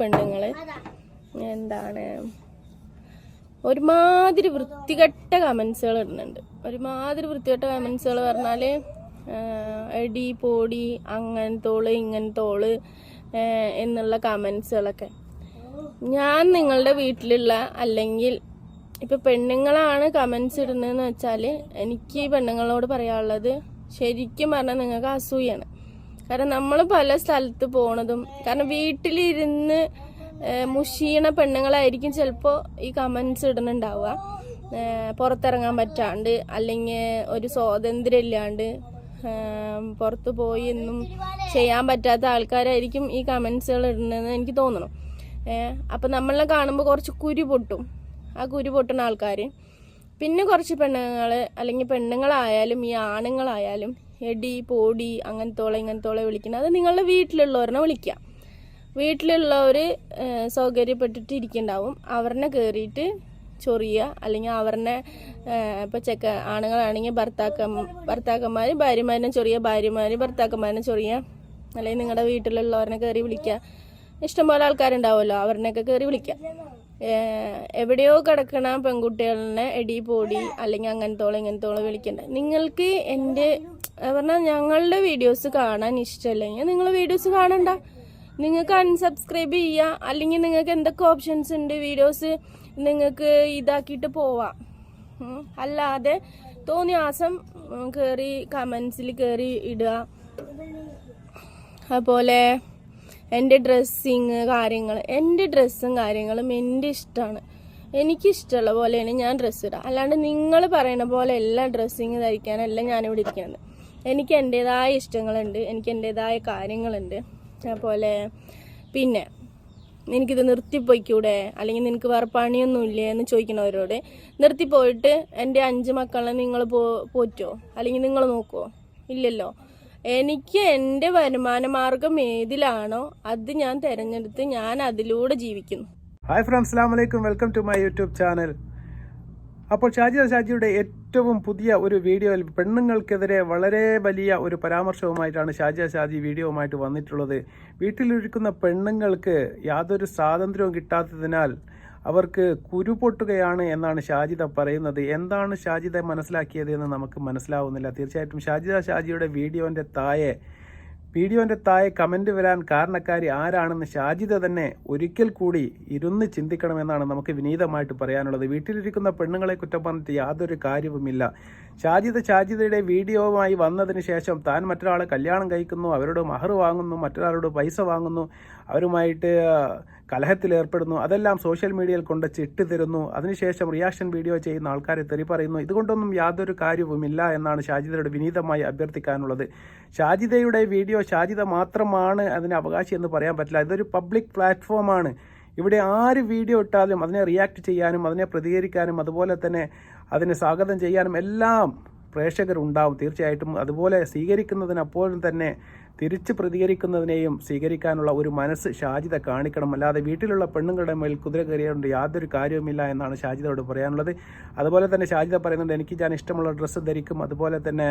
പെണ്ണുങ്ങൾ എന്താണ്? ഒരുമാതിരി വൃത്തികെട്ട കമൻസുകൾ ഇടുന്നുണ്ട്. ഒരുമാതിരി വൃത്തികെട്ട കമൻസുകൾ പറഞ്ഞാൽ എടി പോടി അങ്ങനത്തോൾ ഇങ്ങനത്തോൾ തോൾ എന്നുള്ള കമൻസുകളൊക്കെ ഞാൻ നിങ്ങളുടെ വീട്ടിലുള്ള അല്ലെങ്കിൽ ഇപ്പൊ പെണ്ണുങ്ങളാണ് കമൻസ് ഇടുന്നതെന്ന് വെച്ചാൽ എനിക്ക് പെണ്ണുങ്ങളോട് പറയാനുള്ളത് ശരിക്കും പറഞ്ഞാൽ നിങ്ങൾക്ക് അസൂയാണ്. കാരണം നമ്മൾ പല സ്ഥലത്ത് പോണതും കാരണം വീട്ടിലിരുന്ന് മുഷീണ പെണ്ണുങ്ങളായിരിക്കും ചിലപ്പോൾ ഈ കമൻസ് ഇടുന്നുണ്ടാവുക. പുറത്തിറങ്ങാൻ പറ്റാണ്ട് അല്ലെങ്കിൽ ഒരു സ്വാതന്ത്ര്യം ഇല്ലാണ്ട് പുറത്തു പോയി ഒന്നും ചെയ്യാൻ പറ്റാത്ത ആൾക്കാരായിരിക്കും ഈ കമൻസുകൾ ഇടുന്നതെന്ന് എനിക്ക് തോന്നണം. അപ്പം നമ്മളെ കാണുമ്പോൾ കുറച്ച് കുരു പൊട്ടും. ആ കുരു പൊട്ടുന്ന ആൾക്കാർ പിന്നെ കുറച്ച് പെണ്ണുങ്ങൾ അല്ലെങ്കിൽ പെണ്ണുങ്ങളായാലും ഈ ആണുങ്ങളായാലും എടി പോടി അങ്ങനത്തോളെ ഇങ്ങനത്തോളെ വിളിക്കണം. അത് നിങ്ങളുടെ വീട്ടിലുള്ളവരെ വിളിക്കാം. വീട്ടിലുള്ളവർ സൗകര്യപ്പെട്ടിട്ട് ഇരിക്കുന്നുണ്ടാവും അവരെ കയറിയിട്ട് ചൊറിയുക. അല്ലെങ്കിൽ അവരുടെ ഇപ്പോൾ ചെക്ക ആണുങ്ങളാണെങ്കിൽ ഭർത്താക്ക ഭർത്താക്കന്മാർ ഭാര്യമാരിനെ ചൊറിയുക. ഭാര്യമാർ ഭർത്താക്കന്മാരിനെ ചൊറിയുക. അല്ലെങ്കിൽ നിങ്ങളുടെ വീട്ടിലുള്ളവരെ കയറി വിളിക്കുക. ഇഷ്ടംപോലെ ആൾക്കാരുണ്ടാവുമല്ലോ. അവരിനെയൊക്കെ കയറി വിളിക്കുക. എവിടെയോ കിടക്കണ പെൺകുട്ടികളിനെ എടി പോടി അല്ലെങ്കിൽ അങ്ങനത്തോളം ഇങ്ങനത്തോളം വിളിക്കണ്ട. നിങ്ങൾക്ക് എന്റെ പറഞ്ഞാൽ ഞങ്ങളുടെ വീഡിയോസ് കാണാൻ ഇഷ്ടമല്ലെങ്കിൽ നിങ്ങൾ വീഡിയോസ് കാണണ്ട. നിങ്ങൾക്ക് അൺസബ്സ്ക്രൈബ് ചെയ്യുക അല്ലെങ്കിൽ നിങ്ങൾക്ക് എന്തൊക്കെ ഓപ്ഷൻസ് ഉണ്ട് വീഡിയോസ് നിങ്ങൾക്ക് ഇതാക്കിയിട്ട് പോവാം. അല്ലാതെ അല്ലാതെ തോന്നിയാസം കയറി കമൻസിൽ കയറി ഇടുക. അതുപോലെ എന്റെ ഡ്രസ്സിങ് കാര്യങ്ങൾ എന്റെ ഡ്രസ്സും കാര്യങ്ങളും എന്റെ ഇഷ്ടമാണ്. എനിക്കിഷ്ടമുള്ള പോലെയാണ് ഞാൻ ഡ്രസ്സ് ഇടുക അല്ലാണ്ട് നിങ്ങൾ പറയുന്ന പോലെ എല്ലാ ഡ്രസ്സിങ് ധരിക്കാനല്ല ഞാനിവിടെ ഇരിക്കുന്നത്. എനിക്ക് എന്റെതായ ഇഷ്ടങ്ങളുണ്ട് എനിക്ക് എന്റെതായ കാര്യങ്ങളുണ്ട്. അതുപോലെ പിന്നെ എനിക്കിത് നിർത്തിപ്പോയിക്കൂടെ? അല്ലെങ്കിൽ നിനക്ക് വേറെ പണിയൊന്നും ഇല്ലേ എന്ന് ചോദിക്കുന്നവരോട് നിർത്തിപ്പോയിട്ട് എന്റെ അഞ്ച് മക്കളെ നിങ്ങൾ പോറ്റോ അല്ലെങ്കിൽ നിങ്ങൾ നോക്കുമോ ഇല്ലല്ലോ. എനിക്ക് എന്റെ വരുമാന മാർഗം ഏതിലാണോ അത് ഞാൻ തിരഞ്ഞെടുത്ത് ഞാൻ അതിലൂടെ ജീവിക്കുന്നു. ഹായ് ഫ്രണ്ട്സ് അസ്സാം വലൈക്കും welcome to my YouTube channel അപ്പോൾ ഷാജി ഷാജിയുടെ ഏറ്റവും പുതിയ ഒരു വീഡിയോയിൽ പെണ്ണുങ്ങൾക്കെതിരെ വളരെ വലിയ ഒരു പരാമർശവുമായിട്ടാണ് ഷാജിയ ഷാജി വീഡിയോവുമായിട്ട് വന്നിട്ടുള്ളത്. വീട്ടിലിരിക്കുന്ന പെണ്ണുങ്ങൾക്ക് യാതൊരു സ്വാതന്ത്ര്യവും കിട്ടാത്തതിനാൽ അവർക്ക് കുരു പൊട്ടുകയാണ് എന്നാണ് ഷാജിദ പറയുന്നത്. എന്താണ് ഷാജിദ മനസ്സിലാക്കിയത് എന്ന് നമുക്ക് മനസ്സിലാവുന്നില്ല. തീർച്ചയായിട്ടും ഷാജിദ ഷാജിയുടെ വീഡിയോന്റെ താഴെ വീഡിയോന്റെ താഴെ കമന്റ് വരാൻ കാരണക്കാരി ആരാണെന്ന് ഷാജിദ തന്നെ ഒരിക്കൽ കൂടി ഇരുന്ന് ചിന്തിക്കണമെന്നാണ് നമുക്ക് വിനീതമായിട്ട് പറയാനുള്ളത്. വീട്ടിലിരിക്കുന്ന പെണ്ണുങ്ങളെ കുറ്റം പറഞ്ഞിട്ട് യാതൊരു കാര്യവുമില്ല. ഷാജിദ ഷാജിദയുടെ വീഡിയോവുമായി വന്നതിന് ശേഷം താൻ മറ്റൊരാളെ കല്യാണം കഴിക്കുന്നു അവരോട് മഹർ വാങ്ങുന്നു മറ്റൊരാളോട് പൈസ വാങ്ങുന്നു അവരുമായിട്ട് കലഹത്തിലേർപ്പെടുന്നു. അതെല്ലാം സോഷ്യൽ മീഡിയയിൽ കൊണ്ട് ചിട്ടി തരുന്നു അതിനുശേഷം റിയാക്ഷൻ വീഡിയോ ചെയ്യുന്ന ആൾക്കാരെ തെറി പറയുന്നു. ഇതുകൊണ്ടൊന്നും യാതൊരു കാര്യവുമില്ല എന്നാണ് ഷാജിദയോട് വിനീതമായി അഭ്യർത്ഥിക്കാനുള്ളത്. ഷാജിദയുടെ വീഡിയോ ഷാജിദ മാത്രമാണ് അതിന് അവകാശി എന്ന് പറയാൻ പറ്റില്ല. ഇതൊരു പബ്ലിക് പ്ലാറ്റ്ഫോമാണ്. ഇവിടെ ആര് വീഡിയോ ഇട്ടാലും അതിനെ റിയാക്ട് ചെയ്യാനും അതിനെ പ്രതികരിക്കാനും അതുപോലെ തന്നെ അതിനെ സ്വാഗതം ചെയ്യാനും എല്ലാം പ്രേക്ഷകരുണ്ടാവും തീർച്ചയായിട്ടും. അതുപോലെ സ്വീകരിക്കുന്നതിനപ്പോഴും തന്നെ തിരിച്ച് പ്രതികരിക്കുന്നതിനെയും സ്വീകരിക്കാനുള്ള ഒരു മനസ്സ് ഷാജിത കാണിക്കണം. അല്ലാതെ വീട്ടിലുള്ള പെണ്ണുങ്ങളുടെ മേൽ കുതിര കയറിയതുകൊണ്ട് യാതൊരു കാര്യവുമില്ല എന്നാണ് ഷാജിതയോട് പറയാനുള്ളത്. അതുപോലെ തന്നെ ഷാജിത പറയുന്നുണ്ട് എനിക്ക് ഞാൻ ഇഷ്ടമുള്ള ഡ്രസ്സ് ധരിക്കും. അതുപോലെ തന്നെ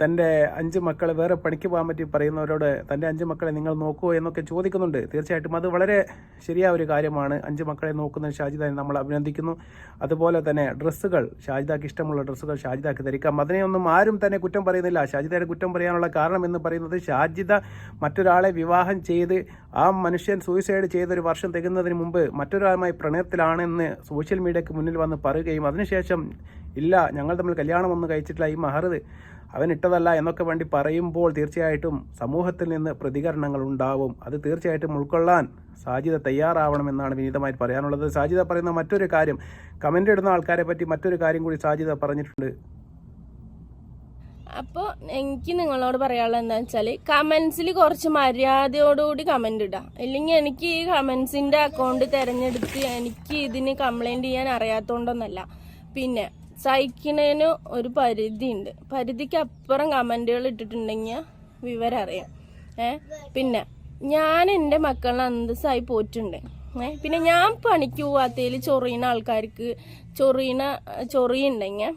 തന്റെ അഞ്ച് മക്കളെ വേറെ പണിക്ക് പോകാൻ പറ്റി പറയുന്നവരോട് തന്റെ അഞ്ച് മക്കളെ നിങ്ങൾ നോക്കുമോ എന്നൊക്കെ ചോദിക്കുന്നുണ്ട്. തീർച്ചയായിട്ടും അത് വളരെ ശരിയായ ഒരു കാര്യമാണ്. അഞ്ച് മക്കളെ നോക്കുന്ന ഷാജിദയെ നമ്മൾ അഭിനന്ദിക്കുന്നു. അതുപോലെ തന്നെ ഡ്രസ്സുകൾ ഷാജിദാക്ക് ഇഷ്ടമുള്ള ഡ്രസ്സുകൾ ഷാജിദാക്ക് ധരിക്കാം. അതിനെയൊന്നും ആരും തന്നെ കുറ്റം പറയുന്നില്ല. ഷാജിദയുടെ കുറ്റം പറയാനുള്ള കാരണം എന്ന് പറയുന്നത് ഷാജിദ മറ്റൊരാളെ വിവാഹം ചെയ്ത് ആ മനുഷ്യൻ സൂയിസൈഡ് ചെയ്തൊരു വർഷം തികയുന്നതിന് മുമ്പ് മറ്റൊരാളുമായി പ്രണയത്തിലാണെന്ന് സോഷ്യൽ മീഡിയക്ക് മുന്നിൽ വന്ന് പറയുകയും അതിനുശേഷം ഇല്ല ഞങ്ങൾ തമ്മിൽ കല്യാണമൊന്നും കഴിച്ചിട്ടില്ല. ഈ മഹർ അവൻ ഇട്ടതല്ല എന്നൊക്കെ വേണ്ടി പറയുമ്പോൾ തീർച്ചയായിട്ടും സമൂഹത്തിൽ നിന്ന് പ്രതികരണങ്ങൾ ഉണ്ടാവും. അത് തീർച്ചയായിട്ടും ഉൾക്കൊള്ളാൻ സാജിത തയ്യാറാവണമെന്നാണ് വിനീതമായി പറയാനുള്ളത്. സാജിത പറയുന്ന മറ്റൊരു കാര്യം കമന്റ് ഇടുന്ന ആൾക്കാരെ പറ്റി മറ്റൊരു കാര്യം കൂടി സാജിത പറഞ്ഞിട്ടുണ്ട്. അപ്പോൾ എനിക്ക് നിങ്ങളോട് പറയാനുള്ളത് എന്താ വെച്ചാൽ കമൻസിൽ കുറച്ച് മര്യാദയോടുകൂടി കമന്റ് ഇടാം. ഇല്ലെങ്കിൽ എനിക്ക് ഈ കമൻസിന്റെ അക്കൗണ്ട് തിരഞ്ഞെടുത്ത് എനിക്ക് ഇതിന് കംപ്ലൈന്റ് ചെയ്യാൻ അറിയാത്തോണ്ടൊന്നല്ല. പിന്നെ സഹിക്കുന്നതിന് ഒരു പരിധി ഉണ്ട് പരിധിക്ക് അപ്പുറം കമന്റുകൾ ഇട്ടിട്ടുണ്ടെങ്കിൽ വിവരം അറിയാം. ഏ പിന്നെ ഞാൻ എന്റെ മക്കളെ അന്തസ്സായി പോയിട്ടുണ്ട്. ഏ പിന്നെ ഞാൻ പണിക്ക് പോവാത്തതിൽ ചൊറിയുന്ന ആൾക്കാർക്ക് ചൊറിയുന്ന ചൊറിയുണ്ടെങ്കിൽ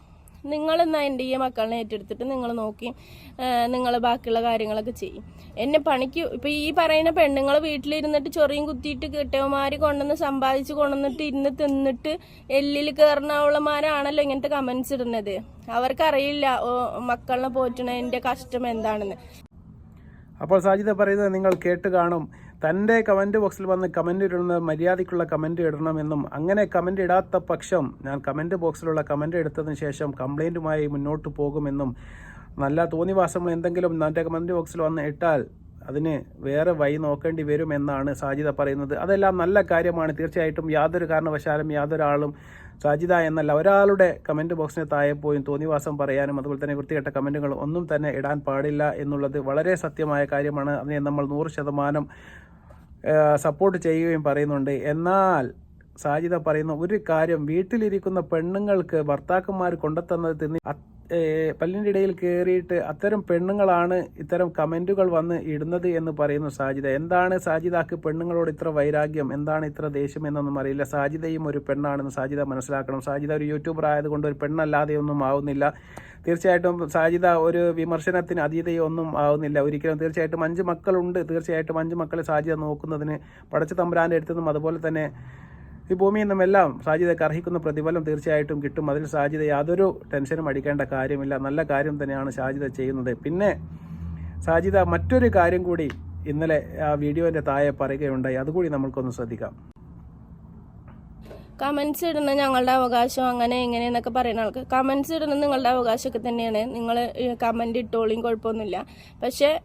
നിങ്ങൾ എന്നാൽ എന്റെ ഈ മക്കളെ ഏറ്റെടുത്തിട്ട് നിങ്ങൾ നോക്കി നിങ്ങൾ ബാക്കിയുള്ള കാര്യങ്ങളൊക്കെ ചെയ്യും. എന്നെ പണിക്ക് ഇപ്പം ഈ പറയുന്ന പെണ്ണുങ്ങൾ വീട്ടിലിരുന്നിട്ട് ചൊറിയും കുത്തിയിട്ട് കെട്ടിയവന്മാര് കൊണ്ടുവന്ന് സമ്പാദിച്ച് കൊണ്ടുവന്നിട്ട് ഇരുന്ന് തിന്നിട്ട് എല്ലിൽ കയറുന്നവളമാരാണല്ലോ ഇങ്ങനത്തെ കമൻസ് ഇടുന്നത്. അവർക്കറിയില്ല മക്കളെ പോറ്റണതിന്റെ കഷ്ടം എന്താണെന്ന്. അപ്പോൾ സാജിത പറയുന്നത് നിങ്ങൾ കേട്ട് കാണും. തന്റെ കമന്റ് ബോക്സിൽ വന്ന് കമന്റ് ഇടുന്ന മര്യാദയ്ക്കുള്ള കമന്റ് ഇടണമെന്നും അങ്ങനെ കമന്റ് ഇടാത്ത പക്ഷം ഞാൻ കമന്റ് ബോക്സിലുള്ള കമന്റ് എടുത്തതിന് ശേഷം കംപ്ലൈന്റുമായി മുന്നോട്ട് പോകുമെന്നും നല്ല തോന്നിവാസങ്ങൾ എന്തെങ്കിലും തന്റെ കമന്റ് ബോക്സിൽ വന്ന് ഇട്ടാൽ അതിന് വേറെ വഴി നോക്കേണ്ടി വരുമെന്നാണ് സാജിദ പറയുന്നത്. അതെല്ലാം നല്ല കാര്യമാണ്. തീർച്ചയായിട്ടും യാതൊരു കാരണവശാലും യാതൊരാളും സാജിദ എന്നല്ല ഒരാളുടെ കമന്റ് ബോക്സിന് താഴെ പോയും തോന്നിവാസം പറയാനും അതുപോലെ തന്നെ വൃത്തികെട്ട കമന്റുകൾ ഒന്നും തന്നെ ഇടാൻ പാടില്ല എന്നുള്ളത് വളരെ സത്യമായ കാര്യമാണ്. അതിനെ നമ്മൾ നൂറ് ശതമാനം സപ്പോർട്ട് ചെയ്യുകയും പറയുന്നുണ്ട്. എന്നാൽ സാജിത പറയുന്ന ഒരു കാര്യം വീട്ടിലിരിക്കുന്ന പെണ്ണുങ്ങൾക്ക് ഭർത്താക്കന്മാർ കൊണ്ടുത്തന്നത് തിന്നി പല്ലിന്റെ ഇടയിൽ കയറിയിട്ട് അത്തരം പെണ്ണുങ്ങളാണ് ഇത്തരം കമന്റുകൾ വന്ന് ഇടുന്നത് എന്ന് പറയുന്നു സാജിദ. എന്താണ് സാജിദാക്ക് പെണ്ണുങ്ങളോട് ഇത്ര വൈരാഗ്യം? എന്താണ് ഇത്ര ദേഷ്യം എന്നൊന്നും അറിയില്ല. സാജിദയും ഒരു പെണ്ണാണെന്ന് സാജിദ മനസ്സിലാക്കണം. സാജിദ ഒരു യൂട്യൂബർ ആയതുകൊണ്ട് ഒരു പെണ്ണല്ലാതെ ഒന്നും ആവുന്നില്ല. തീർച്ചയായിട്ടും സാജിദ ഒരു വിമർശനത്തിന് അതീതയൊന്നും ആവുന്നില്ല. ഒരിക്കലും തീർച്ചയായിട്ടും അഞ്ച് മക്കളുണ്ട്. തീർച്ചയായിട്ടും അഞ്ച് മക്കളെ സാജിദ നോക്കുന്നതിന് പടച്ച തമ്പുരാന്റെ അടുത്തുനിന്നും അതുപോലെ തന്നെ ഈ ഭൂമിയിൽ നിന്നുമെല്ലാം സാധ്യതയ്ക്ക് അർഹിക്കുന്ന പ്രതിഫലം തീർച്ചയായിട്ടും കിട്ടും. അതിൽ സാജിദ യാതൊരു ടെൻഷനും അടിക്കേണ്ട കാര്യമില്ല. നല്ല കാര്യം തന്നെയാണ് സാജിദ ചെയ്യുന്നത്. പിന്നെ സാജിദ മറ്റൊരു കാര്യം കൂടി ഇന്നലെ ആ വീഡിയോന്റെ താഴെ പറയുകയുണ്ടായി. അതുകൂടി നമ്മൾക്കൊന്ന് ശ്രദ്ധിക്കാം. കമൻസ് ഇടുന്ന ഞങ്ങളുടെ അവകാശം അങ്ങനെ ഇങ്ങനെ എന്നൊക്കെ പറയുന്ന ആൾക്ക് കമൻസ് ഇടുന്നത് നിങ്ങളുടെ അവകാശമൊക്കെ തന്നെയാണ്. നിങ്ങൾ കമന്റ് ഇട്ടോളിയും കുഴപ്പമൊന്നുമില്ല. പക്ഷെ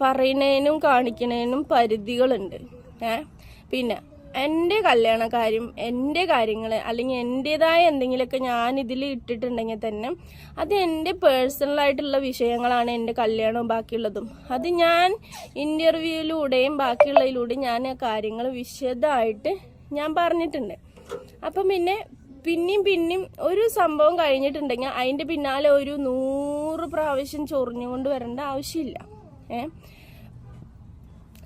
പറയുന്നതിനും കാണിക്കുന്നതിനും പരിധികളുണ്ട്. ഏ? പിന്നെ എന്റെ കല്യാണ കാര്യം എന്റെ കാര്യങ്ങൾ അല്ലെങ്കിൽ എന്റെതായ എന്തെങ്കിലുമൊക്കെ ഞാൻ ഇതിൽ ഇട്ടിട്ടുണ്ടെങ്കിൽ തന്നെ അത് എന്റെ പേഴ്സണലായിട്ടുള്ള വിഷയങ്ങളാണ് എന്റെ കല്യാണവും ബാക്കിയുള്ളതും. അത് ഞാൻ ഇന്റർവ്യൂയിലൂടെയും ബാക്കിയുള്ളതിലൂടെയും ഞാൻ ആ കാര്യങ്ങൾ വിശദമായിട്ട് ഞാൻ പറഞ്ഞിട്ടുണ്ട്. അപ്പം പിന്നെ പിന്നെയും പിന്നെയും ഒരു സംഭവം കഴിഞ്ഞിട്ടുണ്ടെങ്കിൽ അതിന്റെ പിന്നാലെ ഒരു നൂറ് പ്രാവശ്യം ചൊറിഞ്ഞുകൊണ്ട് വരേണ്ട ആവശ്യമില്ല. ഏ?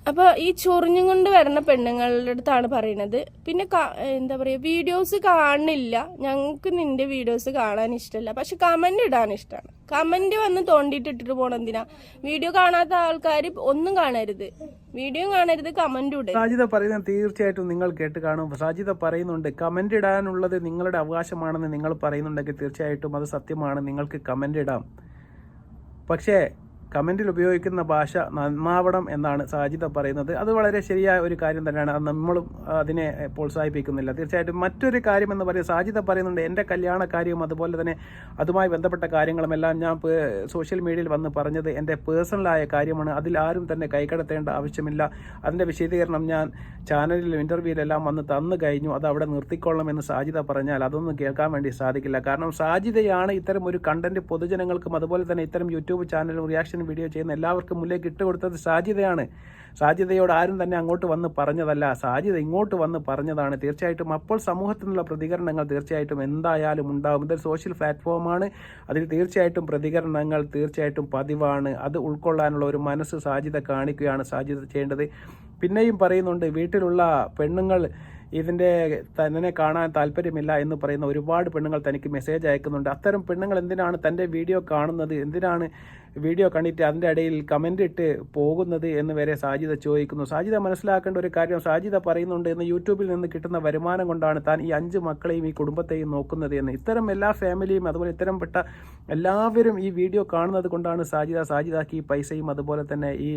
അപ്പോൾ ഈ ചൊറിഞ്ഞും കൊണ്ട് വരുന്ന പെണ്ണുങ്ങളുടെ അടുത്താണ് പറയുന്നത്. പിന്നെ എന്താ പറയുക വീഡിയോസ് കാണില്ല. ഞങ്ങൾക്ക് നിന്റെ വീഡിയോസ് കാണാൻ ഇഷ്ടമല്ല പക്ഷെ കമന്റ് ഇടാൻ ഇഷ്ടമാണ് കമന്റ് വന്ന് തോണ്ടിയിട്ട് ഇട്ടിട്ട് പോകണം എന്തിനാ? വീഡിയോ കാണാത്ത ആൾക്കാർ ഒന്നും കാണരുത്. വീഡിയോ കാണരുത് കമന്റ് ഇടരുത്. സാജിത പറയുന്നത് തീർച്ചയായിട്ടും നിങ്ങൾ കേട്ട് കാണും. സാജിത പറയുന്നുണ്ട് കമന്റ് ഇടാനുള്ളത് നിങ്ങളുടെ അവകാശമാണെന്ന് നിങ്ങൾ പറയുന്നുണ്ടെങ്കിൽ തീർച്ചയായിട്ടും അത് സത്യമാണ്. നിങ്ങൾക്ക് കമന്റ് ഇടാം. പക്ഷേ കമന്റിൽ ഉപയോഗിക്കുന്ന ഭാഷ നന്നാവണം എന്നാണ് സാജിത പറയുന്നത്. അത് വളരെ ശരിയായ ഒരു കാര്യം തന്നെയാണ്. അത് നമ്മളും അതിനെ പ്രോത്സാഹിപ്പിക്കുന്നില്ല. തീർച്ചയായിട്ടും മറ്റൊരു കാര്യം എന്ന് പറയുന്നത് സാജിത പറയുന്നുണ്ട് എന്റെ കല്യാണ കാര്യവും അതുപോലെ തന്നെ അതുമായി ബന്ധപ്പെട്ട കാര്യങ്ങളുമെല്ലാം ഞാൻ സോഷ്യൽ മീഡിയയിൽ വന്ന് പറഞ്ഞത് എന്റെ പേഴ്സണലായ കാര്യമാണ്. അതിൽ ആരും തന്നെ കൈകടത്തേണ്ട ആവശ്യമില്ല. അതിന്റെ വിശദീകരണം ഞാൻ ചാനലിലും ഇന്റർവ്യൂവിലെല്ലാം വന്ന് തന്നു കഴിഞ്ഞു. അത് അവിടെ നിർത്തിക്കൊള്ളണം എന്ന് സാജിത പറഞ്ഞാൽ അതൊന്നും കേൾക്കാൻ വേണ്ടി സാധിക്കില്ല. കാരണം സാജിതയാണ് ഇത്തരം ഒരു കണ്ടന്റ് പൊതുജനങ്ങൾക്കും അതുപോലെ തന്നെ ഇത്തരം യൂട്യൂബ് ചാനലും റിയാക്ഷൻ വീഡിയോ ചെയ്യുന്ന എല്ലാവർക്കും മുന്നിലേക്ക് ഇട്ടുകൊടുത്തത് സാധ്യതയാണ്. സാധ്യതയോട് ആരും തന്നെ അങ്ങോട്ട് വന്ന് പറഞ്ഞതല്ല. സാധ്യത ഇങ്ങോട്ട് വന്ന് പറഞ്ഞതാണ്. തീർച്ചയായിട്ടും അപ്പോൾ സമൂഹത്തിൽ നിന്നുള്ള പ്രതികരണങ്ങൾ തീർച്ചയായിട്ടും എന്തായാലും ഉണ്ടാകും ഇതൊരു സോഷ്യൽ പ്ലാറ്റ്ഫോമാണ് അതിൽ തീർച്ചയായിട്ടും പ്രതികരണങ്ങൾ തീർച്ചയായിട്ടും പതിവാണ്. അത് ഉൾക്കൊള്ളാനുള്ള ഒരു മനസ്സ് സാധ്യത കാണിക്കുകയാണ് സാധ്യത ചെയ്യേണ്ടത്. പിന്നെയും പറയുന്നുണ്ട് വീട്ടിലുള്ള പെണ്ണുങ്ങൾ ഇതിന്റെ തന്നെ കാണാൻ താല്പര്യമില്ല എന്ന് പറയുന്ന ഒരുപാട് പെണ്ണുങ്ങൾ തനിക്ക് മെസ്സേജ് അയക്കുന്നുണ്ട്. അത്തരം പെണ്ണുങ്ങൾ എന്തിനാണ് തന്റെ വീഡിയോ കാണുന്നത്? എന്തിനാണ് വീഡിയോ കണ്ടിട്ട് അതിന്റെ ഇടയിൽ കമന്റ് ഇട്ട് പോകുന്നത് എന്ന് വരെ സാജിത ചോദിക്കുന്നു. സാജിത മനസ്സിലാക്കേണ്ട ഒരു കാര്യം സാജിത പറയുന്നുണ്ട് എന്ന് യൂട്യൂബിൽ നിന്ന് കിട്ടുന്ന വരുമാനം കൊണ്ടാണ് താൻ ഈ അഞ്ച് മക്കളെയും ഈ കുടുംബത്തെയും നോക്കുന്നത് എന്ന്. ഇത്തരം എല്ലാ ഫാമിലിയും അതുപോലെ ഇത്തരം പെട്ട എല്ലാവരും ഈ വീഡിയോ കാണുന്നത് കൊണ്ടാണ് സാജിത സാജിതാക്കി ഈ പൈസയും അതുപോലെ തന്നെ ഈ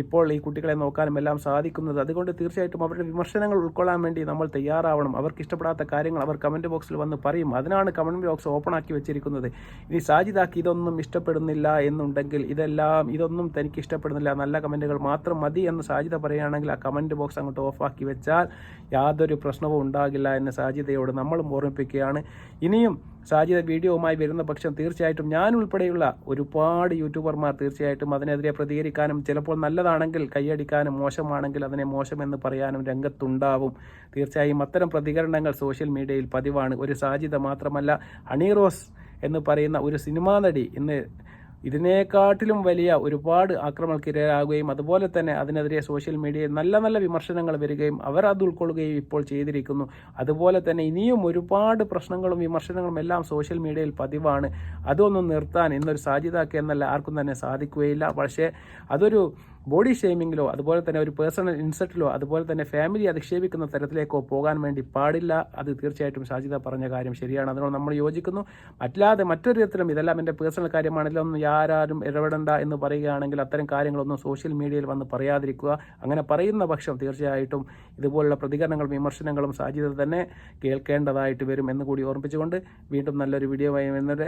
ഇപ്പോൾ ഈ കുട്ടികളെ നോക്കാനും എല്ലാം സാധിക്കുന്നത്. അതുകൊണ്ട് തീർച്ചയായിട്ടും അവരുടെ വിമർശനങ്ങൾ ഉൾക്കൊള്ളാൻ വേണ്ടി നമ്മൾ തയ്യാറാവണം. അവർക്ക് ഇഷ്ടപ്പെടാത്ത കാര്യങ്ങൾ അവർ കമന്റ് ബോക്സിൽ വന്ന് പറയും. അതിനാണ് കമന്റ് ബോക്സ് ഓപ്പൺ ആക്കി വെച്ചിരിക്കുന്നത്. ഇനി സാജിദാക്ക് ഇതൊന്നും ഇഷ്ടപ്പെടുന്നില്ല എന്നുണ്ടെങ്കിൽ ഇതെല്ലാം ഇതൊന്നും തനിക്ക് ഇഷ്ടപ്പെടുന്നില്ല നല്ല കമന്റുകൾ മാത്രം മതി എന്ന് സാജിദ പറയുകയാണെങ്കിൽ ആ കമന്റ് ബോക്സ് അങ്ങോട്ട് ഓഫാക്കി വെച്ചാൽ യാതൊരു പ്രശ്നവും ഉണ്ടാകില്ല എന്ന് സാജിദയോട് നമ്മളും ഓർമ്മിപ്പിക്കുകയാണ്. ഇനിയും സാജിദ വീഡിയോവുമായി വരുന്ന പക്ഷം തീർച്ചയായിട്ടും ഞാൻ ഉൾപ്പെടെയുള്ള ഒരുപാട് യൂട്യൂബർമാർ തീർച്ചയായിട്ടും അതിനെതിരെ പ്രതികരിക്കാനും ചിലപ്പോൾ നല്ലതാണെങ്കിൽ കൈയടിക്കാനും മോശമാണെങ്കിൽ അതിനെ മോശമെന്ന് പറയാനും രംഗത്തുണ്ടാവും. തീർച്ചയായും അത്തരം പ്രതികരണങ്ങൾ സോഷ്യൽ മീഡിയയിൽ പതിവാണ്. ഒരു സാജിത മാത്രമല്ല ഹണി റോസ് എന്ന് പറയുന്ന ഒരു സിനിമാ നടി ഇന്ന് ഇതിനേക്കാട്ടിലും വലിയ ഒരുപാട് ആക്രമണക്കിരയാകുകയും അതുപോലെ തന്നെ അതിനെതിരെ സോഷ്യൽ മീഡിയയിൽ നല്ല നല്ല വിമർശനങ്ങൾ വരികയും അവർ അത് ഉൾക്കൊള്ളുകയും ഇപ്പോൾ ചെയ്തിരിക്കുന്നു. അതുപോലെ തന്നെ ഇനിയും ഒരുപാട് പ്രശ്നങ്ങളും വിമർശനങ്ങളും എല്ലാം സോഷ്യൽ മീഡിയയിൽ പതിവാണ്. അതൊന്നും നിർത്താൻ ഇന്നൊരു സാധ്യതാക്കി എന്നല്ല ആർക്കും തന്നെ സാധിക്കുകയില്ല. പക്ഷേ അതൊരു ബോഡി ഷെയ്മിങ്ങിലോ അതുപോലെ തന്നെ ഒരു പേഴ്സണൽ ഇൻസൾട്ടിലോ അതുപോലെ തന്നെ ഫാമിലി അധിക്ഷേപിക്കുന്ന തരത്തിലേക്കോ പോകാൻ വേണ്ടി പാടില്ല. അത് തീർച്ചയായിട്ടും ഷാജിദ പറഞ്ഞ കാര്യം ശരിയാണ്. അതിനോട് നമ്മൾ യോജിക്കുന്നു. അല്ലാതെ മറ്റൊരു തരത്തിലും ഇതെല്ലാം എന്റെ പേഴ്സണൽ കാര്യമാണല്ലോ. ഒന്നും ആരാരും ഇടപെടണ്ട എന്ന് പറയുകയാണെങ്കിൽ അത്തരം കാര്യങ്ങളൊന്നും സോഷ്യൽ മീഡിയയിൽ വന്ന് പറയാതിരിക്കുക. അങ്ങനെ പറയുന്ന പക്ഷം തീർച്ചയായിട്ടും ഇതുപോലുള്ള പ്രതികരണങ്ങളും വിമർശനങ്ങളും സാജിദ തന്നെ കേൾക്കേണ്ടതായിട്ട് വരും എന്ന് കൂടി ഓർമ്മിച്ചുകൊണ്ട് വീണ്ടും നല്ലൊരു വീഡിയോ വരുന്നത്